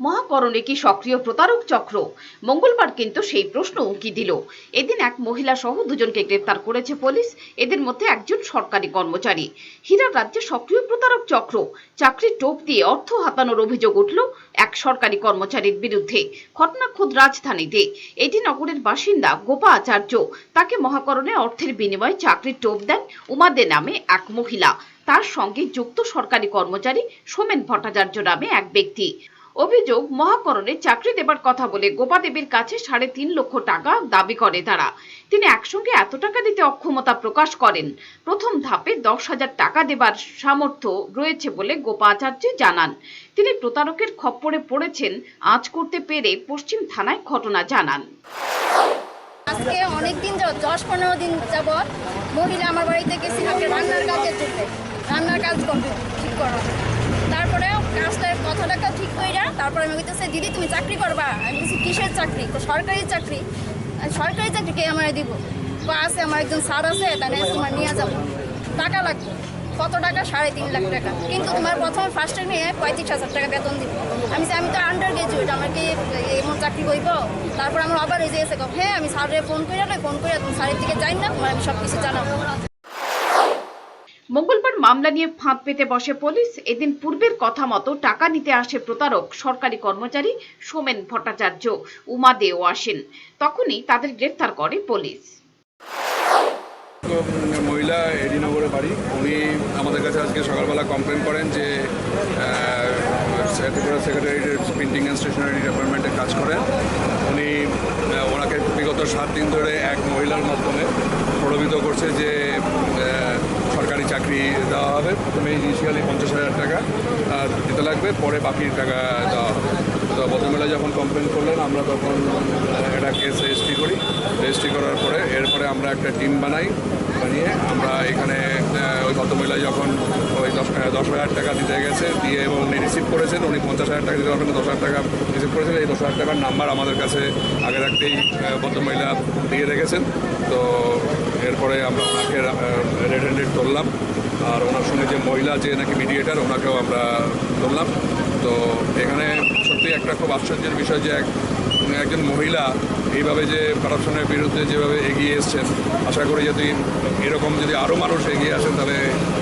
মহাকরণে কি সক্রিয় প্রতারক চক্র? মঙ্গলবার কিন্তু সেই প্রশ্ন উঁকি দিল। এদিন এক মহিলা সহ দুজনকে গ্রেপ্তার করেছে পুলিশ। এদের মধ্যে একজন সরকারি কর্মচারী। হীরার রাজ্যে সক্রিয় প্রতারক চক্র। চাকরির টোপ দিয়ে অর্থ হাতানোর অভিযোগ উঠল এক সরকারি কর্মচারীর বিরুদ্ধে। ঘটনা খোদ রাজধানীতে। এটি নগরের বাসিন্দা গোপা আচার্য। তাকে মহাকরণে অর্থের বিনিময়ে চাকরির টোপ দেন উমাদে নামে এক মহিলা। তার সঙ্গে যুক্ত সরকারি কর্মচারী সোমেন ভট্টাচার্য নামে এক ব্যক্তি। অভিযোগ, মহাকরণে চাকরি দেবার কথা বলে গোপা দেবীর কাছে সাড়ে তিন লক্ষ টাকা দাবি করে তারা। তিনি একসঙ্গে এত টাকা দিতে অক্ষমতা প্রকাশ করেন। প্রথম ধাপে দশ হাজার টাকা দেবার সামর্থ্য রয়েছে বলে গোপা আচার্য জানান। তিনি প্রতারকের খপ্পরে পড়েছেন, আঁচ করতে পেরে পশ্চিম থানায় ঘটনা জানান। আজকে অনেক দিন দশ পনেরো দিন যাবত মহিলা আমার বাড়িতে আমাকে রান্নার কাজের জন্য। রান্নার কাজ করবে ঠিক করো কাজটা কথাটাকে ঠিক কইরা তারপরে আমি বলতেছে দিদি, তুমি চাকরি করবা? আমি বলছি কিসের চাকরি? সরকারি চাকরি। সরকারি চাকরি কে আমার দিব। বা আছে, আমার একজন স্যার আছে, তাহলে তোমার নিয়ে যাব। টাকা লাগবে। কত টাকা? সাড়ে তিন লাখ টাকা। কিন্তু তোমার প্রথম ফার্স্টে নিয়ে পঁয়ত্রিশ হাজার টাকা বেতন দিব। আমি আমি তো আন্ডার গ্রাজুয়েট আমার কি এমন চাকরি করব তারপর আমার আবার এই যে এসে হ্যাঁ আমি স্যারের ফোন করে ফোন করে তুমি স্যারের দিকে যাই না আমি সব কিছু জানাব। মঙ্গলবার মামলা নিয়ে ফাঁদ পেতে বসে পুলিশ। এদিন পূর্বের কথা মতো টাকা নিতে আসে প্রতারক, সরকারি কর্মচারী সোমেন ভট্টাচার্য, উমা দেও আসেন তখনই তাদের গ্রেফতার করে পুলিশ। মহিলা এডিনগরে বাড়ি। উনি আমাদের কাছে আজকে সকালবেলা কমপ্লেন করেন যে ত্রিপুরা সেক্রেটারিয়েটের প্রিন্টিং অ্যান্ড স্টেশনারি ডিপার্টমেন্টে কাজ করেন। উনি ওনাকে বিগত সাত দিন ধরে এক মহিলার মাধ্যমে প্রলোভিত করছে যে চাকরি দেওয়া হবে। প্রথমে ইনিশিয়ালি পঞ্চাশ হাজার টাকা দিতে লাগবে পরে বাকি টাকা দেওয়া হবে। তো ভদ্রমহিলা যখন কমপ্লেন করলেন, আমরা তখন একটা কেস রেজিস্ট্রি করি। রেজিস্ট্রি করার পরে এরপরে আমরা একটা টিম বানাই, বানিয়ে আমরা এখানে ওই ভদ্রমহিলা যখন ওই দশ দশ হাজার টাকা দিতে গেছে, দিয়ে এবং উনি রিসিভ করেছেন, উনি পঞ্চাশ হাজার টাকা দিতে পারবেন দশ হাজার টাকা রিসিভ করেছেন, এই দশ হাজার টাকার নাম্বার আমাদের কাছে আগে থাকতেই ভদ্রমহিলা দিয়ে রেখেছেন। তো এরপরে আমরা ওনাকে রেড হ্যান্ডেড করলাম আর ওনার সঙ্গে যে মহিলা যে নাকি মিডিয়েটার ওনাকেও আমরা ধরলাম। তো এখানে সত্যি একটা খুব আশ্চর্যের বিষয় যে এক একজন মহিলা, এইভাবে যে করাপশনের বিরুদ্ধে যেভাবে এগিয়ে এসছেন, আশা করি যদি এরকম যদি আরও মানুষ এগিয়ে আসেন, তাহলে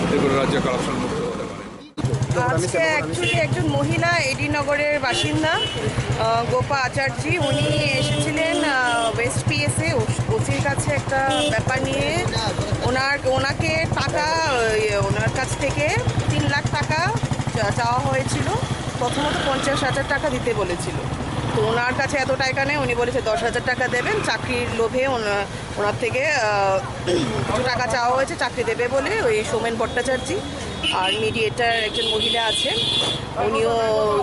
ত্রিপুরা রাজ্যে করাপশন মুক্ত আজকে অ্যাকচুয়ালি একজন মহিলা এডিনগরের বাসিন্দা গোপা আচার্যি। উনি এসেছিলেন ওয়েস্ট পিএসে ওসির কাছে একটা ব্যাপার নিয়ে। ওনার, ওনাকে টাকা ওনার কাছ থেকে তিন লাখ টাকা চাওয়া হয়েছিল। প্রথমত পঞ্চাশ হাজার টাকা দিতে বলেছিল। তো ওনার কাছে এত টাকা নেই উনি বলেছে দশ হাজার টাকা দেবেন, চাকরির লোভে ওনার থেকে কিছু টাকা চাওয়া হয়েছে, চাকরি দেবে বলে ওই সোমেন ভট্টাচার্যী আর মিডিয়েটার একজন মহিলা আছেন, উনিও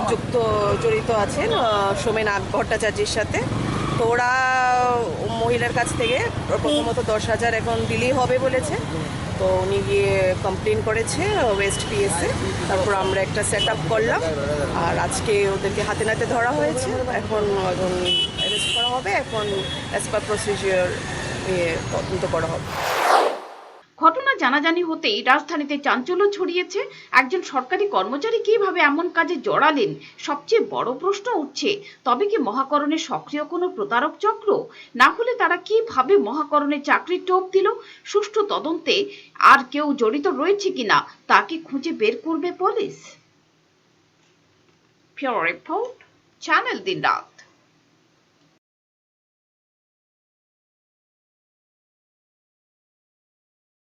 যুক্ত, জড়িত আছেন সোমেন ভট্টাচার্যের সাথে। তো ওরা মহিলার কাছ থেকে প্রথমত দশ হাজার এখন দিলেই হবে বলেছে। তো উনি গিয়ে কমপ্লেন করেছে ওয়েস্ট পিএসে তারপর আমরা একটা সেট আপ করলাম। আর আজকে ওদেরকে হাতে নাতে ধরা হয়েছে। এখন এখন অ্যারেস্ট করা হবে। এখন অ্যাজ পার প্রসিজিওর তদন্ত করা হবে। জানাজানি হতেই রাজধানীতে চাঞ্চল্য ছড়িয়েছে। একজন সরকারি কর্মচারী কীভাবে এমন কাজে জড়ালেন? সবচেয়ে বড় প্রশ্ন উঠছে, তবে কি মহাকরণে সক্রিয় কোনো প্রতারক চক্র? না হলে তারা কীভাবে মহাকরণে চাকরির টোপ দিল? সুষ্ঠু তদন্তে আর কেউ জড়িত রয়েছে কিনা তাকে খুঁজে বের করবে পুলিশ? রিপোর্ট, চ্যানেল দিন রাত